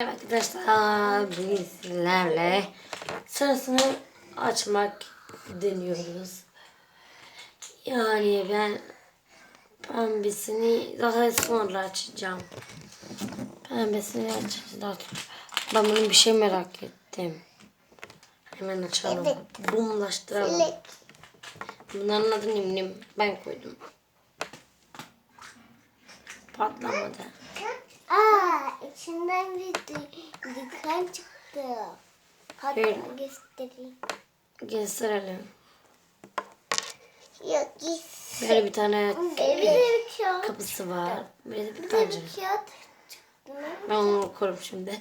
Evet arkadaşlar bugün sizlerle sırasını açmak deniyoruz. Yani ben pembesini daha sonra açacağım. Pembesini açacağım. Ben bunun bir şey merak ettim. Hemen açalım. Bumlaştıralım. Bunların adı Nim Nim. Ben koydum. Patlamadı. İçinden bir di- diken çıktı. Hatta Evet. göstereyim. Gösterelim. Yok git. Böyle bir tane Bir de bir kağıt. kapısı var. Bir de bir Bir de pencere. bir kağıt çıktı. Ben onu okurum şimdi.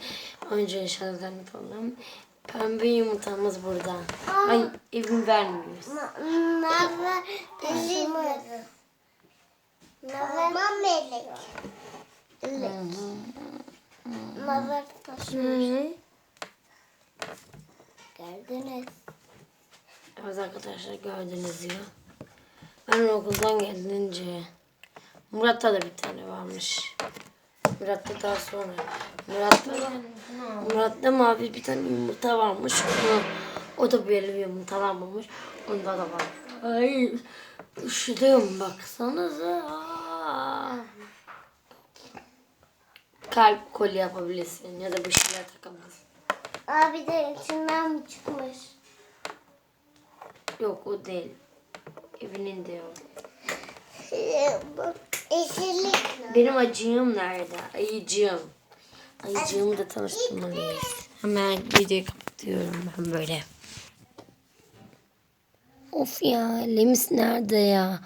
Önce eşyalarını yapalım. Pembe yumurtamız burada. Ay evim vermiyoruz. Nava taşımaz. Nava melek. Nava taşımaz. Gördünüz. Evet arkadaşlar gördünüz ya. Ben okuldan gelince Murat'ta da bir tane varmış. Murat'ta daha sonra. Murat'ta da, Murat'ta mavi bir tane yumurta varmış. Onu, o da böyle bir yumurtalanmamış. Onda da var. Ay üşüdüm baksanıza. Aa. Kalp kolye yapabilirsin ya da bir şeyler takabilirsin. Abi de içinden mi çıkmış? Yok o değil. Evinin de yok. Eşirlik. Benim acığım nerede? Ayıcığım. Ayıcığımı da tanıştırmalıyız. Hemen videoyu kapatıyorum ben böyle. Of ya Lemis nerede ya?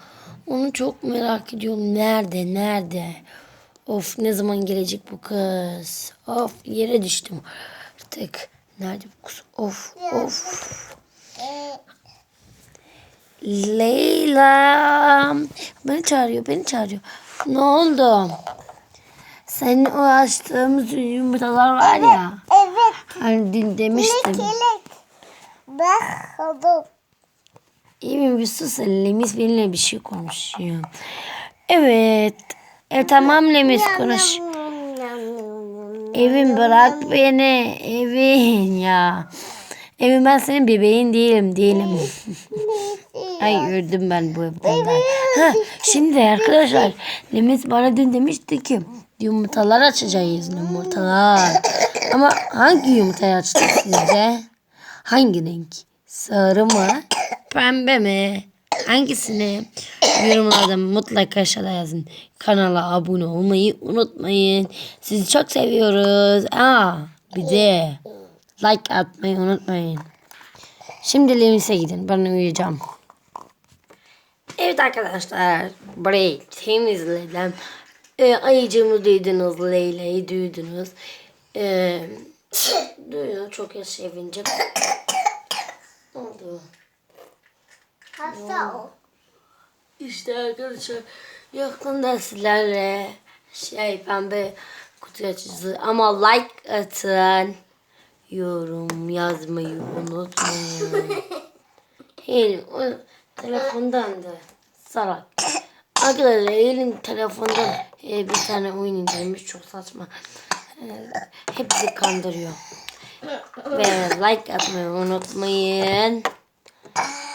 Onu çok merak ediyorum. Nerede? Nerede? Of ne zaman gelecek bu kız? Of yere düştüm artık. Nerede bu kız? Of of. Leyla. Beni çağırıyor, beni çağırıyor. Ne oldu? Senin o açtığımız yumurtalar var ya. Evet. Hani dün demiştim. Kelek. Bakalım. İyi mi bir sus. Lemis benimle bir şey konuşuyor. Evet. E tamam Lemis konuş. Evin bırak beni. Evin ya. Evin ben senin bebeğin değilim değilim. Ay gördüm ben bu evden. Ha, şimdi arkadaşlar Lemis bana dün demişti ki yumurtalar açacağız yumurtalar. Ama hangi yumurtayı açtık sizce? Hangi renk? Sarı mı? Pembe mi? Hangisini? Yorumlarda mutlaka aşağıda yazın. Kanala abone olmayı unutmayın. Sizi çok seviyoruz. Aa, bir de like atmayı unutmayın. Şimdi Lemis'e gidin. Ben uyuyacağım. Evet arkadaşlar. Burayı temizledim. Ee, ayıcığımı duydunuz. Leyla'yı duydunuz. Ee, duydunuz. Çok sevince. Ne oldu? Hasta o. İşte arkadaşlar yakında sizlerle şey pembe kutu açıcısı ama like atın. Yorum yazmayı unutmayın. Elin o telefondan da salak. Arkadaşlar elin telefondan e, bir tane oyun indirmiş çok saçma. E, hepsi kandırıyor. Ve like atmayı unutmayın.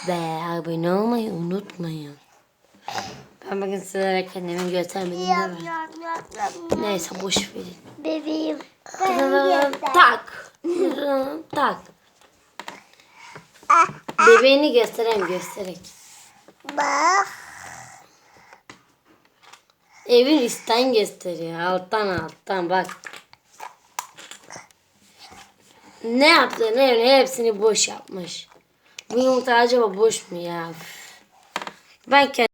Ve abone olmayı unutmayın. Ben bugün sizlere kendimi göstermedim değil mi? Neyse boş verin. Bebeğim. Tak. Tak. Bebeğini göstereyim göstereyim. Bak. Evin üstten gösteriyor. Alttan alttan bak. Ne yaptı ne hepsini boş yapmış. Bu yumurta acaba boş mu ya? Ben kendim